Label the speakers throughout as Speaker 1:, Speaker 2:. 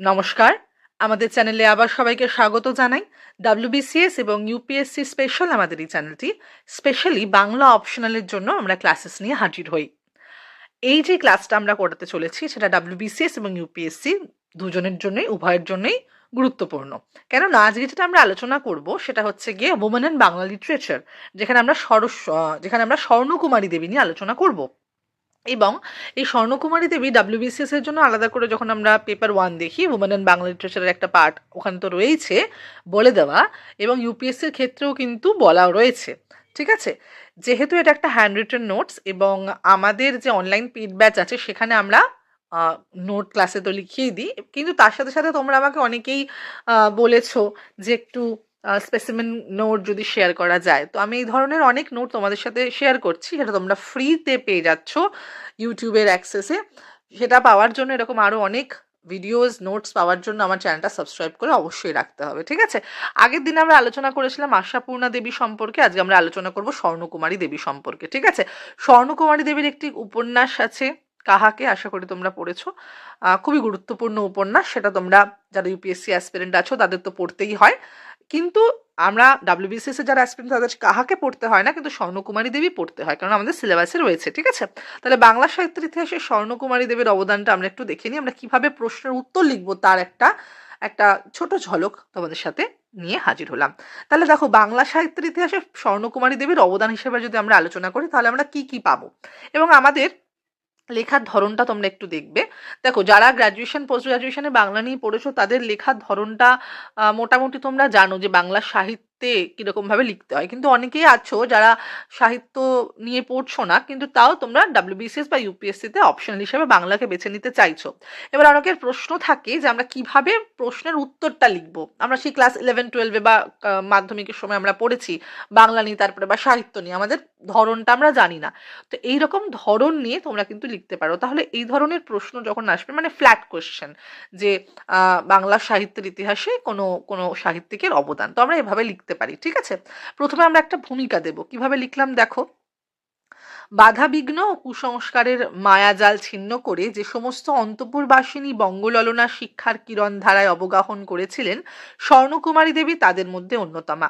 Speaker 1: নমস্কার। আমাদের চ্যানেলে আবার সবাইকে স্বাগত জানাই। ডাব্লিউবিসিএস এবং ইউপিএসসি স্পেশাল আমাদের এই চ্যানেলটি। স্পেশালি বাংলা অপশনালের জন্য আমরা ক্লাসেস নিয়ে হাজির হই। এই যে ক্লাসটা আমরা করাতে চলেছি, সেটা ডাব্লিউবিসিএস এবং ইউপিএসসি দুজনের জন্যই, উভয়ের জন্যই গুরুত্বপূর্ণ। কেননা আজকে যেটা আমরা আলোচনা করব, সেটা হচ্ছে গিয়ে ওমেন অ্যান্ড বাংলা লিটারেচার যেখানে আমরা সরস যেখানে আমরা স্বর্ণকুমারী দেবী নিয়ে আলোচনা করব। এবং এই স্বর্ণকুমারী দেবী ডাব্লিউবিসিএস এর জন্য আলাদা করে যখন আমরা পেপার ওয়ান দেখি উমেন অ্যান্ড বাংলা লিটারেচারের একটা পার্ট ওখানে তো রয়েছে বলে দেওয়া এবং ইউপিএসসির ক্ষেত্রেও কিন্তু বলা রয়েছে, ঠিক আছে? যেহেতু এটা একটা হ্যান্ড রিটেন নোটস এবং আমাদের যে অনলাইন পেড ব্যাচ আছে সেখানে আমরা নোট ক্লাসে তো লিখিয়ে দিই, কিন্তু তার সাথে সাথে তোমরা আমাকে অনেকেই বলেছ যে একটু স্পেসিমেন নোট যদি শেয়ার করা যায়। তো আমি এই ধরনের অনেক নোট তোমাদের সাথে শেয়ার করছি সেটা তোমরা ফ্রিতে পেয়ে যাচ্ছ ইউটিউবের অ্যাক্সেসে সেটা পাওয়ার জন্য এরকম আরও অনেক ভিডিওস নোটস পাওয়ার জন্য আমার চ্যানেলটা সাবস্ক্রাইব করে অবশ্যই রাখতে হবে, ঠিক আছে? আগের দিন আমরা আলোচনা করেছিলাম আশাপূর্ণা দেবী সম্পর্কে, আজকে আমরা আলোচনা করব স্বর্ণকুমারী দেবী সম্পর্কে, ঠিক আছে? স্বর্ণকুমারী দেবীর একটি উপন্যাস আছে, কাহাকে আশা করি তোমরা পড়েছো? খুবই গুরুত্বপূর্ণ উপন্যাস, সেটা তোমরা যারা ইউপিএসসি অ্যাসপিরেন্ট আছো, তাদের তো পড়তেই হয়। কিন্তু আমরা ডাব্লিউবিসিএস এর যারা অ্যাসপিরেন্ট তাদের কাহাকে পড়তে হয় না? কিন্তু স্বর্ণকুমারী দেবী পড়তে হয়, কারণ আমাদের সিলেবাসে রয়েছে, ঠিক আছে? তাহলে বাংলা সাহিত্যের ইতিহাসে স্বর্ণকুমারী দেবীর অবদানটা আমরা একটু দেখে নিই, আমরা কীভাবে প্রশ্নের উত্তর লিখব তার একটা একটা ছোট ঝলক তোমাদের সাথে নিয়ে হাজির হলাম। তাহলে দেখো, বাংলা সাহিত্যের ইতিহাসে স্বর্ণকুমারী দেবীর অবদান হিসেবে যদি আমরা আলোচনা করি, তাহলে আমরা কি কি পাবো? এবং আমাদের লেখার ধরনটা তোমরা একটু দেখবে। দেখো, যারা গ্র্যাজুয়েশন পোস্ট গ্র্যাজুয়েশনে বাংলা নিয়ে পড়েছো, তাদের লেখার ধরনটা মোটামুটি তোমরা জানো যে বাংলা সাহিত্যে কীরকম ভাবে লিখতে হয়। কিন্তু অনেকেই আছো যারা সাহিত্য নিয়ে পড়ছো না, কিন্তু তাও তোমরা ডাব্লিউবিসিএস বা ইউপিএসসিতে অপশনাল হিসেবে বাংলাকে বেছে নিতে চাইছো। এবার অনেকের প্রশ্ন থাকে যে আমরা কীভাবে প্রশ্নের উত্তরটা লিখব? আমরা সেই ক্লাস ইলেভেন টুয়েলভে বা মাধ্যমিকের সময় আমরা পড়েছি, বাংলা নিয়ে, তারপরে বা সাহিত্য নিয়ে। আমাদের ধরনটা আমরা জানি না। তো এই রকম ধরন নিয়ে তোমরা কিন্তু লিখতে পারো। তাহলে এই ধরনের প্রশ্ন যখন আসবে মানে ফ্ল্যাট কোয়েশ্চেন যে বাংলা সাহিত্যের ইতিহাসে কোনো কোনো সাহিত্যিকের অবদান। তো আমরা এভাবে লিখতে পারি, ঠিক আছে? প্রথমে আমরা একটা ভূমিকা দেব। কীভাবে লিখলাম দেখো? বাধাবিঘ্ন ও কুসংস্কারের মায়াজাল ছিন্ন করে যে সমস্ত অন্তপুরবাসিনী বঙ্গললনা শিক্ষার কিরণ ধারায় অবগাহন করেছিলেন স্বর্ণকুমারী দেবী তাদের মধ্যে অন্যতমা।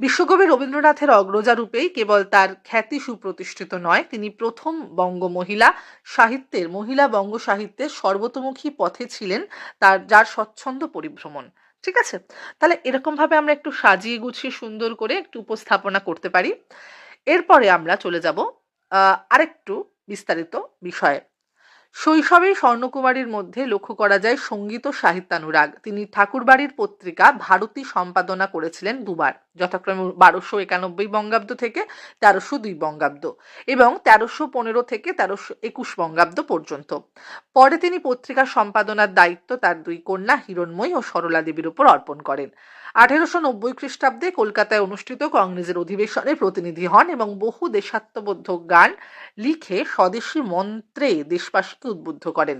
Speaker 1: বিশ্বকবি রবীন্দ্রনাথের অগ্রজা রূপেই কেবল তার খ্যাতি সুপ্রতিষ্ঠিত নয়, তিনি প্রথম বঙ্গ মহিলা সাহিত্যের, মহিলা বঙ্গ সাহিত্যের সর্বতোমুখী পথে ছিলেন তার, যার স্বচ্ছন্দ পরিভ্রমণ। ঠিক আছে? তাহলে এরকম ভাবে আমরা একটু সাজিয়ে গুছিয়ে সুন্দর করে একটু উপস্থাপনা করতে পারি। এরপরে আমরা চলে যাব আরেকটু বিস্তারিত বিষয়ে। শৈশবে স্বর্ণকুমারীর মধ্যে লক্ষ্য করা যায় সংগীত ও সাহিত্যানুরাগ। তিনি ঠাকুরবাড়ির পত্রিকা ভারতী সম্পাদনা করেছিলেন দুবার। যথাক্রমে বারোশো একানব্বই বঙ্গাব্দ থেকে তেরোশো দুই বঙ্গাব্দ এবং তেরোশো পনেরো থেকে তেরোশো একুশ বঙ্গাব্দ পর্যন্ত। পরে তিনি পত্রিকা সম্পাদনার দায়িত্ব তার দুই কন্যা হিরণময়ী ও সরলা দেবীর উপর অর্পণ করেন। আঠেরোশো নব্বই খ্রিস্টাব্দে কলকাতায় অনুষ্ঠিত কংগ্রেসের অধিবেশনে প্রতিনিধি হন এবং বহু দেশাত্মবোধক গান লিখে স্বদেশী মন্ত্রে দেশবাসীকে উদ্বুদ্ধ করেন।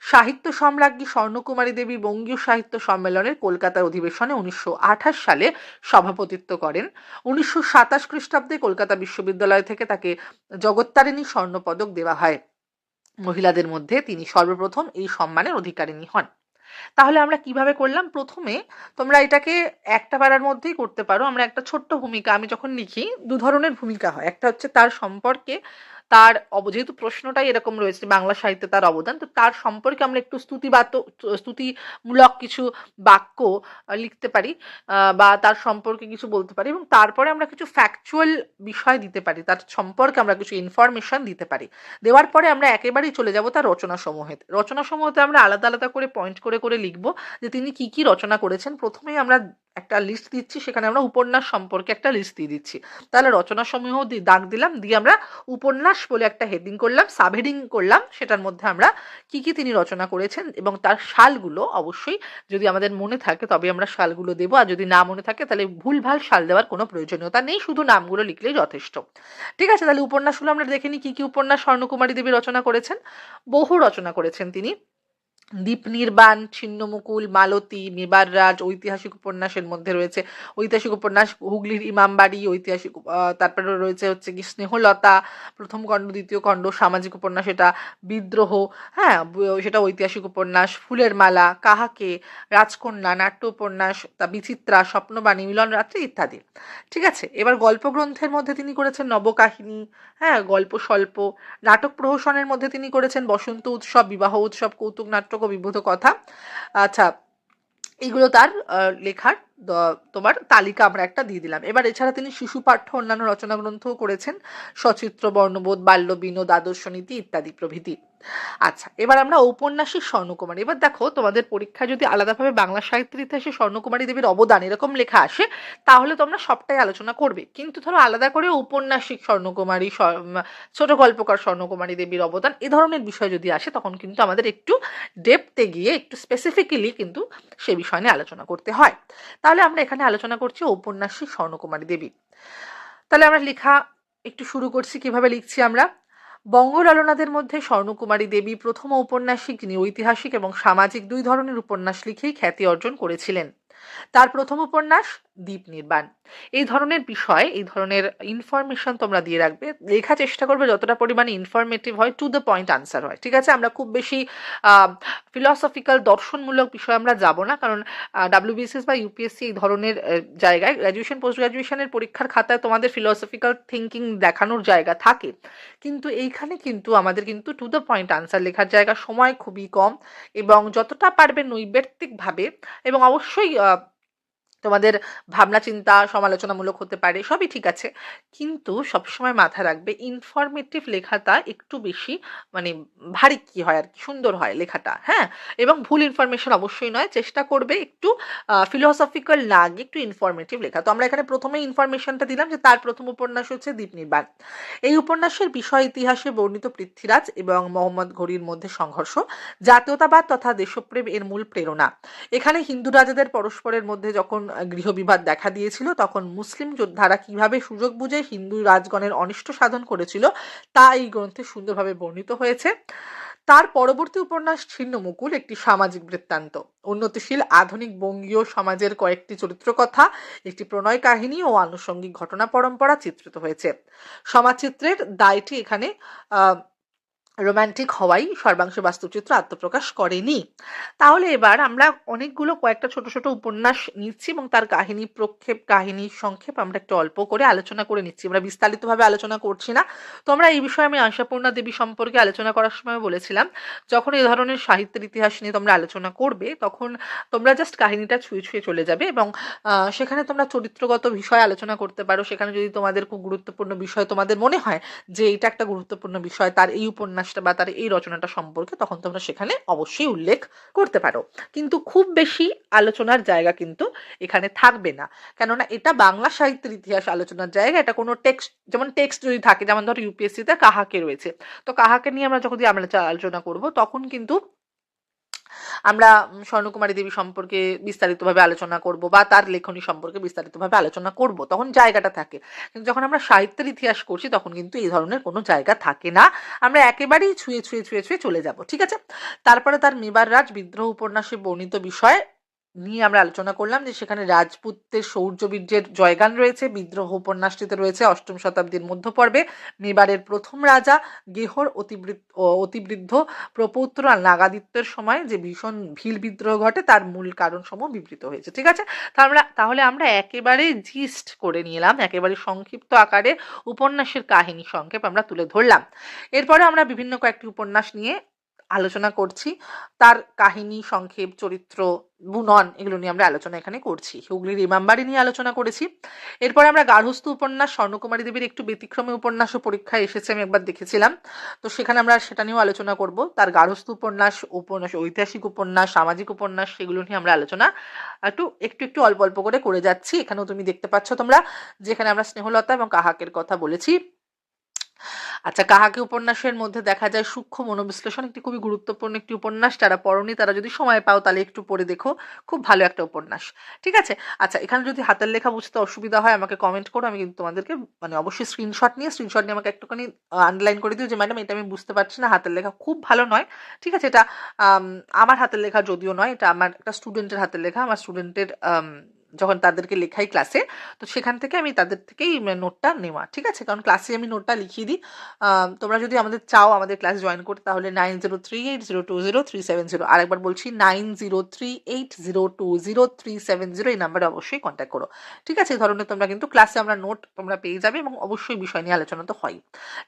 Speaker 1: সাহিত্য সম্রাজ্ঞী স্বর্ণকুমারী দেবী বঙ্গীয় সাহিত্য সম্মেলনের কলকাতার অধিবেশনে উনিশশো আঠাশ সালে সভাপতিত্ব করেন। উনিশশো সাতাশ খ্রিস্টাব্দে কলকাতা বিশ্ববিদ্যালয় থেকে তাকে জগত্তারিণী স্বর্ণপদক দেওয়া হয়। মহিলাদের মধ্যে তিনি সর্বপ্রথম এই সম্মানের অধিকারিণী হন। তাহলে আমরা কীভাবে করলাম? প্রথমে তোমরা এটাকে একটা পাড়ার মধ্যেই করতে পারো। আমরা একটা ছোট্ট ভূমিকা, আমি যখন লিখি, দু ধরনের ভূমিকা হয়। একটা হচ্ছে তার সম্পর্কে তার যেহেতু প্রশ্নটাই এরকম রয়েছে বাংলা সাহিত্যে তার অবদান, তো তার সম্পর্কে আমরা একটু স্তুতিবাত, স্তুতিমূলক কিছু বাক্য লিখতে পারি বা তার সম্পর্কে কিছু বলতে পারি এবং তারপরে আমরা কিছু ফ্যাকচুয়াল বিষয় দিতে পারি, তার সম্পর্কে আমরা কিছু ইনফরমেশন দিতে পারি। দেওয়ার পরে আমরা একেবারেই চলে যাব তার রচনা সমূহেতে। রচনা সমূহতে আমরা আলাদা আলাদা করে পয়েন্ট করে করে লিখব যে তিনি কি কি রচনা করেছেন। প্রথমেই আমরা একটা লিস্ট দিচ্ছি, সেখানে আমরা উপন্যাস সম্পর্কে একটা লিস্ট দিয়ে দিচ্ছি। তাহলে রচনা সমূহ দাগ দিলাম, দিয়ে আমরা উপন্যাস বলে একটা হেডিং করলাম সাব হেডিং করলাম, সেটার মধ্যে আমরা কি কি তিনি রচনা করেছেন এবং তার সালগুলো অবশ্যই যদি আমাদের মনে থাকে তবে আমরা সালগুলো দেবো, আর যদি না মনে থাকে তাহলে ভুলভাল সাল দেওয়ার কোনো প্রয়োজনীয়তা নেই, শুধু নামগুলো লিখলেই যথেষ্ট। ঠিক আছে, তাহলে উপন্যাসগুলো আমরা দেখে নিই, কী কী উপন্যাস স্বর্ণকুমারী দেবী রচনা করেছেন? বহু রচনা করেছেন তিনি। দ্বীপ নির্বাণ, ছিন্নমুকুল, মালতী মেবার রাজ ঐতিহাসিক উপন্যাসের মধ্যে রয়েছে। ঐতিহাসিক উপন্যাস, হুগলির ইমামবাড়ি, ঐতিহাসিক তারপরে রয়েছে হচ্ছে কি স্নেহলতা, প্রথম খণ্ড, দ্বিতীয় খণ্ড, সামাজিক উপন্যাস এটা বিদ্রোহ হ্যাঁ সেটা ঐতিহাসিক উপন্যাস, ফুলের মালা, কাহাকে, রাজকন্যা নাট্য উপন্যাস তা বিচিত্রা, স্বপ্নবাণী মিলন রাত্রি ইত্যাদি। ঠিক আছে, এবার গল্প গ্রন্থের মধ্যে তিনি করেছেন নবকাহিনী হ্যাঁ গল্প স্বল্প নাটক প্রহসনের মধ্যে তিনি করেছেন বসন্ত উৎসব, বিবাহ উৎসব, কৌতুক নাটক ও বিভূত কথা। আচ্ছা এগুলো তার লেখার তোমার তালিকা আমরা একটা দিয়ে দিলাম। এবার এছাড়া তিনি শিশু পাঠ্য অন্যান্য রচনা গ্রন্থও করেছেন। সচিত্র বর্ণবোধ বাল্য, বিনোদ, আদর্শ নীতি ইত্যাদি প্রভৃতি। আচ্ছা এবার আমরা ঔপন্যাসিক স্বর্ণকুমারী। এবার দেখো, তোমাদের পরীক্ষায় যদি আলাদাভাবে বাংলা সাহিত্যের ইতিহাসে স্বর্ণকুমারী দেবীর অবদান এরকম লেখা আসে, তাহলে তোমরা সবটাই আলোচনা করবে। কিন্তু ধরো, আলাদা করে ঔপন্যাসিক স্বর্ণকুমারী ছোট গল্পকার স্বর্ণকুমারী দেবীর অবদান এ ধরনের বিষয় যদি আসে, তখন কিন্তু আমাদের একটু ডেপতে গিয়ে, একটু স্পেসিফিক্যালি কিন্তু সে বিষয় নিয়ে আলোচনা করতে হয়। তাহলে আমরা এখানে আলোচনা করছি ঔপন্যাসী স্বর্ণকুমারী দেবী। তাহলে আমরা লেখা একটু শুরু করছি, কীভাবে লিখছি আমরা? বঙ্গলালনাদের মধ্যে স্বর্ণকুমারী দেবী প্রথম ঔপন্যাসিক যিনি ঐতিহাসিক এবং সামাজিক দুই ধরনের উপন্যাস লিখেই খ্যাতি অর্জন করেছিলেন। তার প্রথম উপন্যাস দ্বীপ নির্বাণ এই ধরনের বিষয়, এই ধরনের ইনফরমেশন তোমরা দিয়ে রাখবে লেখা চেষ্টা করবে যতটা পরিমাণে ইনফরমেটিভ হয় টু দ্য পয়েন্ট আনসার হয়। ঠিক আছে? আমরা খুব বেশি ফিলসফিক্যাল দর্শনমূলক বিষয় আমরা যাব না, কারণ ডাব্লিউবিএসএস বা ইউপিএসসি এই ধরনের জায়গায় গ্র্যাজুয়েশন পোস্ট গ্র্যাজুয়েশনের পরীক্ষার খাতায় তোমাদের ফিলসফিক্যাল থিঙ্কিং দেখানোর জায়গা থাকে। কিন্তু এইখানে কিন্তু আমাদের কিন্তু টু দ্য পয়েন্ট আনসার লেখার জায়গা সময় খুবই কম এবং যতটা পারবে নৈবেত্তিকভাবে এবং অবশ্যই তোমাদের ভাবনা, চিন্তা, সমালোচনামূলক হতে পারে, সবই ঠিক আছে। কিন্তু সবসময় মাথা রাখবে ইনফরমেটিভ লেখাটা একটু বেশি মানে ভারী কি হয় আর কি, সুন্দর হয় লেখাটা হ্যাঁ? এবং ভুল ইনফরমেশন অবশ্যই নয়, চেষ্টা করবে একটু ফিলোসফিক্যাল না একটু ইনফরমেটিভ লেখা। তো আমরা এখানে প্রথমে ইনফরমেশনটা দিলাম যে তার প্রথম উপন্যাস হচ্ছে দ্বীপ নির্বাণ এই উপন্যাসের বিষয় ইতিহাসে বর্ণিত পৃথ্বীরাজ এবং মোহাম্মদ ঘড়ির মধ্যে সংঘর্ষ, জাতীয়তাবাদ তথা দেশপ্রেম এর মূল প্রেরণা। এখানে হিন্দু রাজাদের পরস্পরের মধ্যে যখন গৃহবিবাদ দেখা দিয়েছিল, তখন মুসলিম যোদ্ধারা কীভাবে সুযোগ বুঝে হিন্দু রাজগণের অনিষ্ট সাধন করেছিল, তা এই গ্রন্থে সুন্দরভাবে বর্ণিত হয়েছে। তার পরবর্তী উপন্যাস ছিন্নমুকুল একটি সামাজিক বৃত্তান্ত। উন্নতিশীল, আধুনিক, বঙ্গীয় সমাজের কয়েকটি চরিত্র কথা একটি প্রণয় কাহিনী ও আনুষঙ্গিক ঘটনা পরম্পরা চিত্রিত হয়েছে। সমাজচিত্রের দায়টি এখানে আহ রোমান্টিক হওয়াই সর্বাংশ বাস্তুচিত্র আত্মপ্রকাশ করেনি। তাহলে এবার আমরা অনেকগুলো কয়েকটা ছোট ছোট উপন্যাস নিচ্ছি এবং তার কাহিনী প্রক্ষেপ, কাহিনী সংক্ষেপ আমরা একটু অল্প করে আলোচনা করে নিচ্ছি। আমরা বিস্তারিতভাবে আলোচনা করছি না। তোমরা এই বিষয়ে আমি আশাপূর্ণা দেবী সম্পর্কে আলোচনা করার সময় বলেছিলাম, যখন এই ধরনের সাহিত্যের ইতিহাস নিয়ে তোমরা আলোচনা করবে, তখন তোমরা জাস্ট কাহিনীটা ছুঁয়ে ছুঁয়ে চলে যাবে এবং সেখানে তোমরা চরিত্রগত বিষয় আলোচনা করতে পারো। সেখানে যদি তোমাদের খুব গুরুত্বপূর্ণ বিষয় তোমাদের মনে হয় যে এটা একটা গুরুত্বপূর্ণ বিষয়, তার এই উপন্যাসটা বা তার এই রচনাটা সম্পর্কে, তখন তোমরা সেখানে অবশ্যই উল্লেখ করতে পারো। কিন্তু খুব বেশি আলোচনার জায়গা কিন্তু এখানে থাকবে না। কেননা এটা বাংলা সাহিত্যের ইতিহাস আলোচনার জায়গা, এটা কোনো টেক্সট, যেমন টেক্সট যদি থাকে, যেমন ধরো ইউপিএসসিতে কাহাকে রয়েছে। তো কাহাকে নিয়ে আমরা যখন আমরা আলোচনা করব, তখন কিন্তু আমরা স্বর্ণকুমারী দেবী সম্পর্কে বিস্তারিতভাবে আলোচনা করব বা তার লেখনী সম্পর্কে বিস্তারিতভাবে আলোচনা করব, তখন জায়গাটা থাকে। কিন্তু যখন আমরা সাহিত্যের ইতিহাস করছি, তখন কিন্তু এই ধরনের কোনো জায়গা থাকে না। আমরা একেবারেই ছুঁয়ে ছুঁয়ে ছুঁয়ে ছুঁয়ে চলে যাব, ঠিক আছে? তারপরে তার মেবার রাজ, বিদ্রোহ উপন্যাসে বর্ণিত বিষয় নিয়ে আমরা আলোচনা করলাম যে সেখানে রাজপুতের শৌর্যবীর্যের জয়গান রয়েছে, বিদ্রোহ উপন্যাসটিতে রয়েছে অষ্টম শতাব্দীর মধ্যপর্বে। মেবারের প্রথম রাজা গেহর অতিবৃদ্ধ অতিবৃদ্ধ প্রপৌত্র আর নাগাদিত্যের সময় যে ভীষণ ভিল বিদ্রোহ ঘটে তার মূল কারণ সমূহ বিবৃত হয়েছে, ঠিক আছে? আমরা, তাহলে আমরা একেবারে জিস্ট করে নিলাম, একেবারে সংক্ষিপ্ত আকারে উপন্যাসের কাহিনী সংক্ষেপ আমরা তুলে ধরলাম। এরপরে আমরা বিভিন্ন কয়েকটি উপন্যাস নিয়ে আলোচনা করছি। তার কাহিনী, সংক্ষেপ, চরিত্র, বুনন এগুলো নিয়ে আমরা আলোচনা এখানে করছি। হুগলির রিমাম্বারি নিয়ে আলোচনা করেছি। এরপরে আমরা গার্হস্থ উপন্যাস, স্বর্ণকুমারী দেবীর একটু ব্যতিক্রমী উপন্যাস ও পরীক্ষায় এসেছে আমি একবার দেখেছিলাম। তো সেখানে আমরা সেটা নিয়েও আলোচনা করব। তার গার্হস্থ উপন্যাস উপন্যাস, ঐতিহাসিক উপন্যাস, সামাজিক উপন্যাস সেগুলো নিয়ে আমরা আলোচনা একটু একটু একটু অল্প অল্প করে করে যাচ্ছি। এখানেও তুমি দেখতে পাচ্ছ তোমরা, যেখানে আমরা স্নেহলতা এবং কাহাকের কথা বলেছি। আচ্ছা কাহাকে উপন্যাসের মধ্যে দেখা যায় সূক্ষ্ম মনোবিশ্লেষণ? একটি খুবই গুরুত্বপূর্ণ একটি উপন্যাস। যারা পড়নি, তারা যদি সময় পাও, তাহলে একটু পড়ে দেখো। খুব ভালো একটা উপন্যাস। ঠিক আছে? আচ্ছা এখানে যদি হাতের লেখা বুঝতে অসুবিধা হয়, আমাকে কমেন্ট করো। আমি কিন্তু তোমাদেরকে মানে অবশ্যই স্ক্রিনশট নিয়ে স্ক্রিনশট নিয়ে আমাকে একটুখানি আন্ডারলাইন করে দিও যে, ম্যাডাম, এটা আমি বুঝতে পারছি না। হাতের লেখা খুব ভালো নয়। ঠিক আছে? এটা আমার হাতের লেখা যদিও নয়, এটা আমার একটা স্টুডেন্টের হাতের লেখা। আমার স্টুডেন্টের যখন তাদেরকে লেখাই ক্লাসে তো সেখান থেকে আমি তাদের থেকেই নোটটা নেওয়া, ঠিক আছে? কারণ ক্লাসে আমি নোটটা লিখিয়ে দিই। তোমরা যদি আমাদের চাও আমাদের ক্লাস জয়েন করতে, তাহলে nine zero three eight zero two zero three seven zero আরেকবার বলছি nine zero three eight zero two zero three seven zero এই নাম্বারে অবশ্যই কন্ট্যাক্ট করো। ঠিক আছে? এই ধরনের তোমরা কিন্তু ক্লাসে আমরা নোট তোমরা পেয়ে যাবে এবং অবশ্যই বিষয় নিয়ে আলোচনা তো হয়।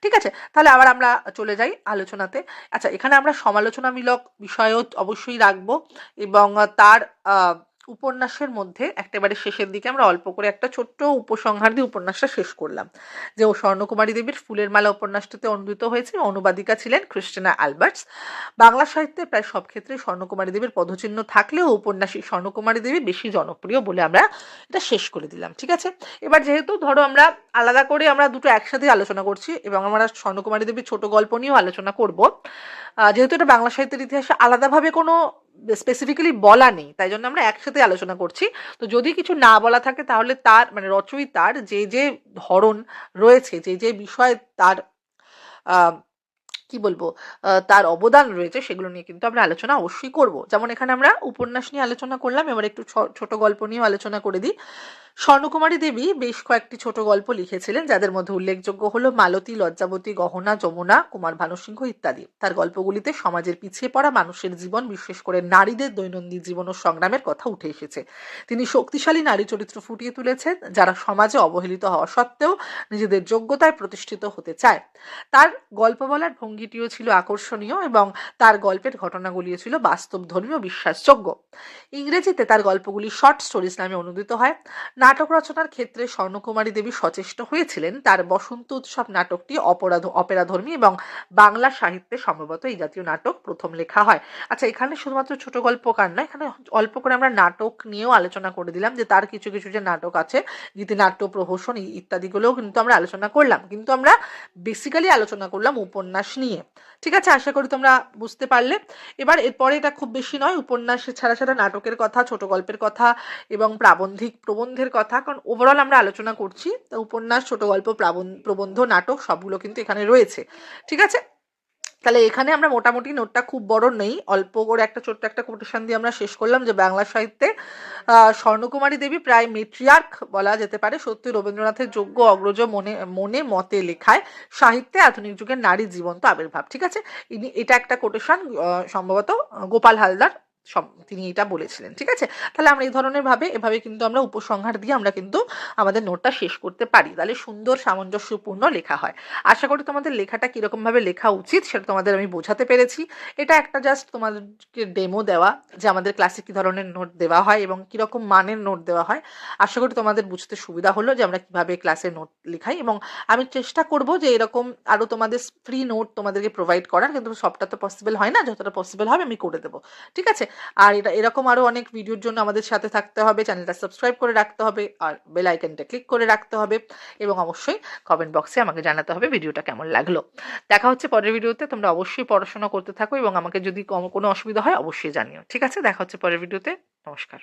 Speaker 1: ঠিক আছে? তাহলে আবার আমরা চলে যাই আলোচনাতে। আচ্ছা এখানে আমরা সমালোচনামূলক বিষয়ও অবশ্যই রাখব এবং তার উপন্যাসের মধ্যে একেবারে শেষের দিকে আমরা অল্প করে একটা ছোট্ট উপসংহার দিয়ে উপন্যাসটা শেষ করলাম। যে ও স্বর্ণকুমারী দেবীর ফুলের মালা উপন্যাসটিতে অনুদিত হয়েছে। অনুবাদিকা ছিলেন ক্রিস্টিনা অ্যালবার্টস বাংলা সাহিত্যে প্রায় সব ক্ষেত্রে স্বর্ণকুমারী দেবীর পদচিহ্ন থাকলেও উপন্যাসী স্বর্ণকুমারী দেবী বেশি জনপ্রিয় বলে আমরা এটা শেষ করে দিলাম, ঠিক আছে? এবার যেহেতু ধরো আমরা আলাদা করে আমরা দুটো একসাথে আলোচনা করছি এবং আমরা স্বর্ণকুমারী দেবীর ছোট গল্প নিয়েও আলোচনা করব যেহেতু এটা বাংলা সাহিত্যের ইতিহাসে আলাদাভাবে কোনো স্পেসিফিক্যালি বলা নেই, তাই জন্য আমরা একসাথে আলোচনা করছি। তো যদি কিছু না বলা থাকে, তাহলে তার মানে রচয়িতার যে যে ধরন রয়েছে, যে যে বিষয়ে তার কি বলব তার অবদান রয়েছে, সেগুলো নিয়ে কিন্তু আমরা আলোচনা অবশ্যই করব। যেমন এখানে আমরা উপন্যাস নিয়ে আলোচনা করলাম, এবার একটু ছোট গল্প নিয়েও আলোচনা করে দিই। স্বর্ণকুমারী দেবী বেশ কয়েকটি ছোট গল্প লিখেছিলেন, যাদের মধ্যে উল্লেখযোগ্য হল মালতী, লজ্জাবতী, গহনা, যমুনা, কুমার ভানুসিংহ ইত্যাদি। তার গল্পগুলিতে সমাজের পিছিয়ে পড়া মানুষের জীবন, বিশেষ করে নারীদের দৈনন্দিন জীবন ও সংগ্রামের কথা উঠে এসেছে। তিনি শক্তিশালী নারী চরিত্র ফুটিয়ে তুলেছেন, যারা সমাজে অবহেলিত হওয়া সত্ত্বেও নিজেদের যোগ্যতায় প্রতিষ্ঠিত হতে চায়। তার গল্প বলার ভঙ্গিটিও ছিল আকর্ষণীয় এবং তার গল্পের ঘটনাগুলিও ছিল বাস্তব ধর্মীয় বিশ্বাসযোগ্য। ইংরেজিতে তার গল্পগুলি শর্ট স্টোরিজ নামে অনুদিত হয়। নাটক রচনার ক্ষেত্রে স্বর্ণকুমারী দেবী সচেষ্ট হয়েছিলেন। তার বসন্ত উৎসব নাটকটি অপরাধ, অপেরাধর্মী এবং বাংলা সাহিত্যে সম্ভবত এই জাতীয় নাটক প্রথম লেখা হয়। আচ্ছা এখানে শুধুমাত্র ছোট গল্পকার নয়, এখানে অল্প করে আমরা নাটক নিয়েও আলোচনা করে দিলাম যে তার কিছু কিছু যে নাটক আছে, গীতিনাট্য, প্রহসন ইত্যাদিগুলোও কিন্তু আমরা আলোচনা করলাম। কিন্তু আমরা বেসিক্যালি আলোচনা করলাম উপন্যাস নিয়ে। ঠিক আছে? আশা করি তোমরা বুঝতে পারলে। এবার এরপরে এটা খুব বেশি নয়, উপন্যাস ছাড়া ছাড়া নাটকের কথা, ছোট গল্পের কথা এবং প্রাবন্ধিক প্রবন্ধের কথা, কারণ ওভারঅল আমরা আলোচনা করছি, তা উপন্যাস, ছোট গল্প, প্রাবন- প্রবন্ধ, নাটক সবগুলো কিন্তু এখানে রয়েছে। ঠিক আছে? তাহলে এখানে আমরা মোটামুটি নোটটা খুব বড় নেই, অল্প করে একটা ছোট্ট একটা কোটেশন দিয়ে আমরা শেষ করলাম যে বাংলা সাহিত্যে স্বর্ণকুমারী দেবী প্রায় মেট্রিয়ার্ক বলা যেতে পারে। সত্যি রবীন্দ্রনাথের যোগ্য অগ্রজ মনে মনে মতে লেখায় সাহিত্যে আধুনিক যুগের নারী জীবন্ত আবির্ভাব। ঠিক আছে? এটা একটা কোটেশন সম্ভবত গোপাল হালদার তিনি এটা বলেছিলেন, ঠিক আছে? তাহলে আমরা এই ধরনের ভাবে, এভাবে কিন্তু আমরা উপসংহার দিয়ে আমরা কিন্তু আমাদের নোটটা শেষ করতে পারি। তাহলে সুন্দর, সামঞ্জস্যপূর্ণ লেখা হয়। আশা করি তোমাদের লেখাটা কীরকম ভাবে লেখা উচিত সেটা তোমাদের আমি বোঝাতে পেরেছি। এটা একটা জাস্ট তোমাদেরকে ডেমো দেওয়া যে আমাদের ক্লাসে কি ধরনের নোট দেওয়া হয় এবং কীরকম মানের নোট দেওয়া হয়। আশা করি তোমাদের বুঝতে সুবিধা হলো যে আমরা কীভাবে ক্লাসে নোট লেখাই এবং আমি চেষ্টা করব যে এরকম আরও তোমাদের ফ্রি নোট তোমাদেরকে প্রোভাইড করার, কিন্তু সবটা তো পসিবল হয় না। যতটা পসিবল হবে আমি করে দেবো, ঠিক আছে? আর এটা, এরকম আরও অনেক ভিডিওর জন্য আমাদের সাথে থাকতে হবে। চ্যানেলটা সাবস্ক্রাইব করে রাখতে হবে আর বেল আইকনটা ক্লিক করে রাখতে হবে এবং অবশ্যই কমেন্ট বক্সে আমাকে জানাতে হবে ভিডিওটা কেমন লাগল। দেখা হচ্ছে পরের ভিডিওতে তোমরা অবশ্যই পড়াশোনা করতে থাকো এবং আমাকে যদি কোনো অসুবিধা হয় অবশ্যই জানিও। ঠিক আছে? দেখা হচ্ছে পরের ভিডিওতে নমস্কার।